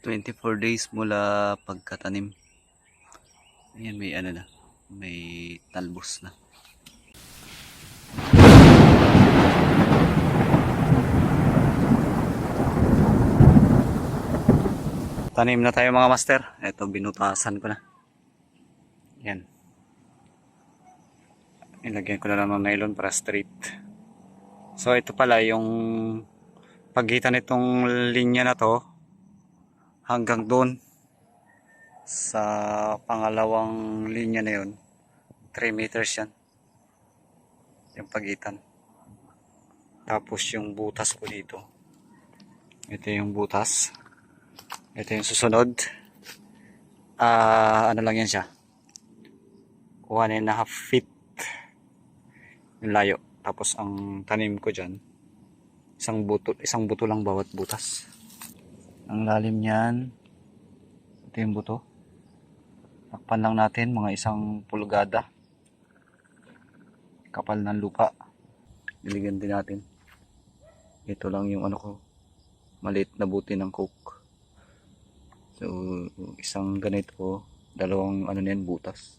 24 days mula pagkatanim. Ayan, may ano na. May talbos na. Tanim na tayo mga master. Ito, binutasan ko na. Yan. Ilagyan ko na lang ng nylon para straight. So, ito pala yung pagitan nitong linya na to hanggang doon sa pangalawang linya na yun. 3 meters yan. Yung pagitan. Tapos yung butas po dito. Ito yung butas. Ito yung susunod. Ah ano lang yan siya? 1 and a half feet. Yung layo. Tapos ang tanim ko dyan isang buto isang buto lang bawat butas ang lalim niyan. Ito yung buto. Takpan lang natin mga isang pulgada. Kapal ng lupa. Niligan din natin. Ito lang yung ano ko. Maliit na buti ng coke. So isang ganito dalawang ano niyan butas.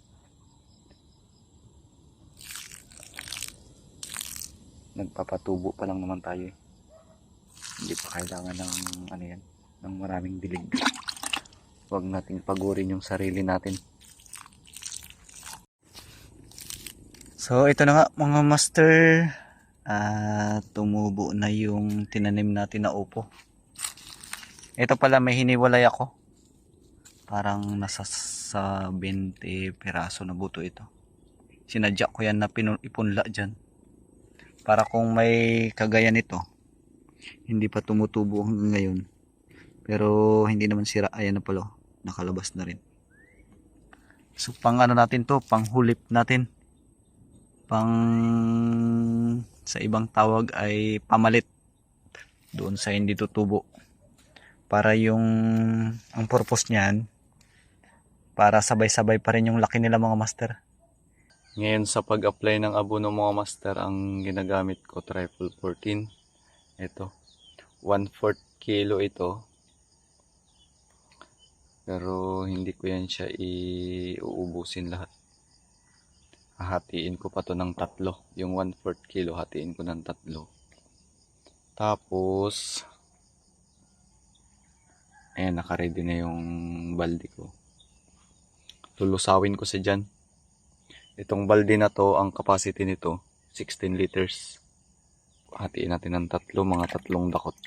Nagpapatubo pa lang naman tayo eh. hindi pa kailangan ng ano yan ng maraming dilig. Huwag nating pagurin yung sarili natin. So ito na nga mga master. Ah tumubo na yung tinanim natin na upo. Ito pala may hiniwalay ako. Parang nasa sa 20 piraso na buto ito. Sinadya ko yan na ipunla dyan. Para kung may kagaya nito hindi pa tumutubo hanggang ngayon pero hindi naman sira. Ayan na pala. Nakalabas na rin. So pang ano natin to? Pang hulip natin. Pang sa ibang tawag ay pamalit. Doon sa hindi tutubo. Para yung ang purpose niyan para sabay-sabay pa rin yung laki nila mga master. Ngayon sa pag-apply ng abono mga master, ang ginagamit ko triple 14. Ito. 1 4 kilo ito. Pero hindi ko yan siya iuubusin lahat. Hahatiin ko pa to ng tatlo. Yung 1 4 kilo, hatiin ko ng tatlo. Tapos, ayan, nakaready na yung balde ko. Lulusawin ko sa dyan. Itong balde na to, ang capacity nito, 16 liters. Hatiin natin ng tatlo, mga tatlong dakot.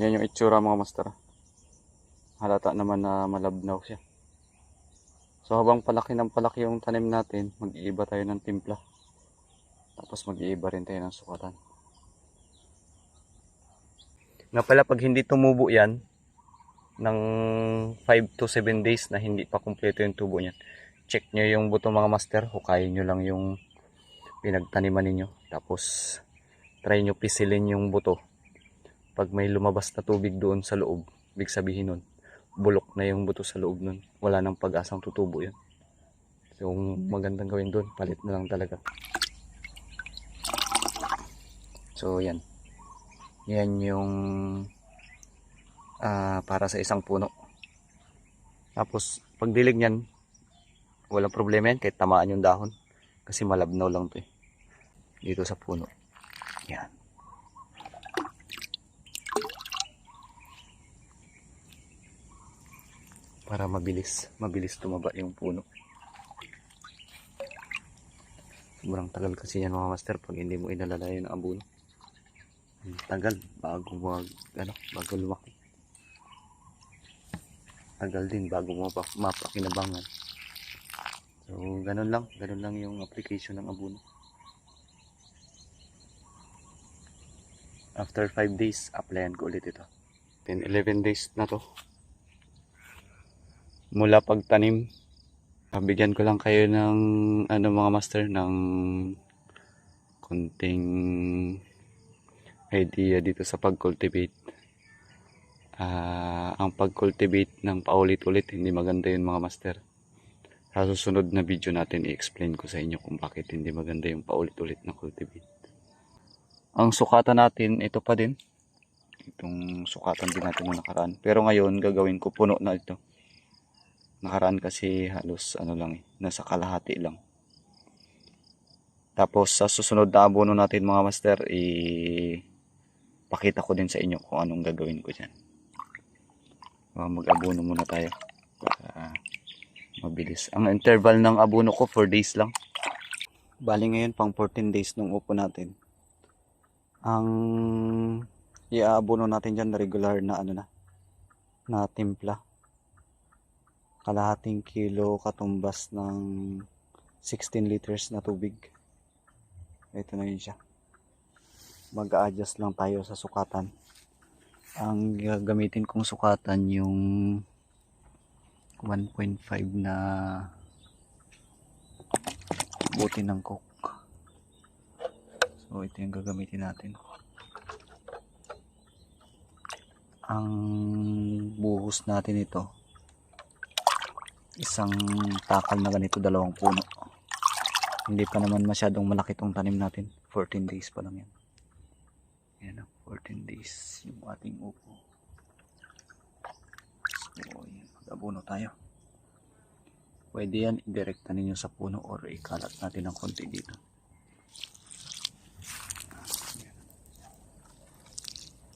Yan yung itsura mga master. Halata naman na malabnaw siya. So habang palaki ng palaki yung tanim natin, mag-iiba tayo ng timpla. Tapos mag-iiba rin tayo ng sukatan. Nga pala pag hindi tumubo yan, ng 5 to 7 days na hindi pa kumpleto yung tubo niyan, check nyo yung buto mga master, hukayin nyo lang yung pinagtaniman ninyo. Tapos try nyo pisilin yung buto. Pag may lumabas na tubig doon sa loob, big sabihin nun, bulok na yung buto sa loob nun. Wala nang pag-asang tutubo yun. So, yung magandang gawin doon, palit na lang talaga. So, yan. Yan yung ah, para sa isang puno. Tapos, pag dilig niyan, walang problema yan kahit tamaan yung dahon. Kasi malabnaw lang to eh. Dito sa puno. Yan. Para mabilis mabilis tumaba yung puno. Sobrang tagal kasi yan mga master pag hindi mo inalalay ng abono ang tagal bago mag ano bago lumaki. Tagal din bago mapa- mapakinabangan. So ganun lang ganun lang yung application ng abono after 5 days applyan ko ulit ito. 10 11 days na to mula pagtanim. Pabigyan ko lang kayo ng ano mga master ng konting idea dito sa pag-cultivate. Ah, ang pag-cultivate ng paulit-ulit hindi maganda yun mga master. Sa susunod na video natin i-explain ko sa inyo kung bakit hindi maganda yung paulit-ulit na cultivate. Ang sukatan natin, ito pa din. Itong sukatan din natin nung nakaraan. Pero ngayon, gagawin ko puno na ito. Nakaraan kasi halos ano lang eh, nasa kalahati lang. Tapos sa susunod na abono natin mga master, i pakita ko din sa inyo kung anong gagawin ko dyan. Uh, mag-abono muna tayo para mabilis. Ang interval ng abono ko 4 days lang. Bali ngayon pang 14 days nung upo natin. Ang iaabono natin dyan regular na ano na na timpla. Kalahating kilo katumbas ng 16 liters na tubig. Ito na yun siya. Mag-a-adjust lang tayo sa sukatan. Ang gagamitin kong sukatan yung 1.5 na buti ng coke. So ito yung gagamitin natin. Ang buhos natin ito isang takal na ganito dalawang puno. Hindi pa naman masyadong malaki tong tanim natin. 14 days pa lang yan. Yan 14 days yung ating upo. So, yan. Mag-abono tayo. Pwede yan, idirekta ninyo sa puno or ikalat natin ng konti dito.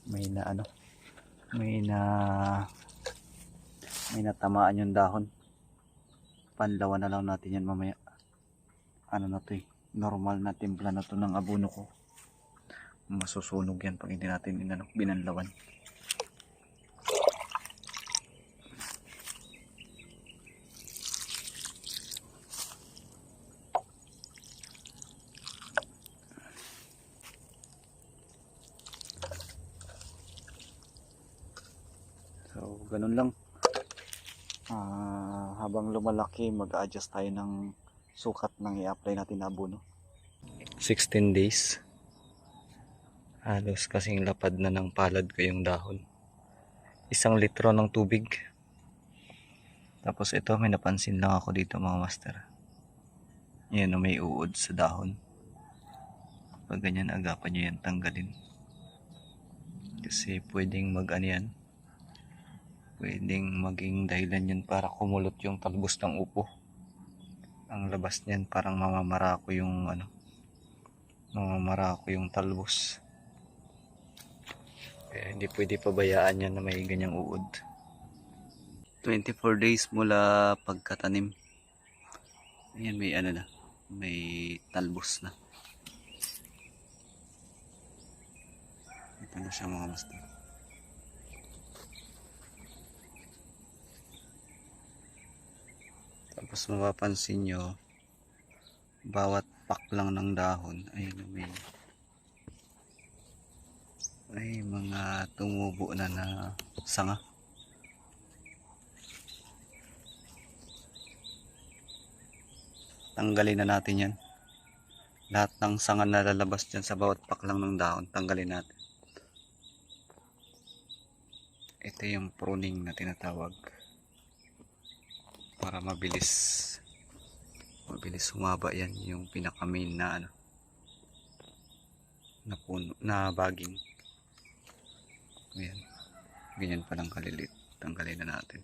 May na ano, may na may natamaan yung dahon. Panlawan na lang natin yan mamaya ano na to eh, normal na timpla na to ng abono ko. Masusunog yan pag hindi natin inano, binanlawan. So, ganun lang. Habang lumalaki, mag-adjust tayo ng sukat ng i-apply natin na abono. 16 days. Halos kasing lapad na ng palad ko yung dahon. Isang litro ng tubig. Tapos ito, may napansin lang ako dito mga master. Yan may uod sa dahon. Pag ganyan, agapan nyo yan tanggalin. Kasi pwedeng mag ano yan. Pwedeng maging dahilan yun para kumulot yung talbos ng upo. Ang labas niyan parang mamamara ko yung ano mamamara ko yung talbos. Kaya hindi pwede pabayaan yan na may ganyang uod. 24 days mula pagkatanim. Ayan may ano na may talbos na. Ito na siya mga master Tapos mapapansin nyo, bawat pak lang ng dahon ay may ay mga tumubo na na sanga. Tanggalin na natin yan. Lahat ng sanga na lalabas dyan sa bawat pak lang ng dahon, tanggalin natin. Ito yung pruning na tinatawag para mabilis mabilis humaba yan yung pinaka main na ano na puno na baging. Ayan. Ganyan pa lang kalilit tanggalin na natin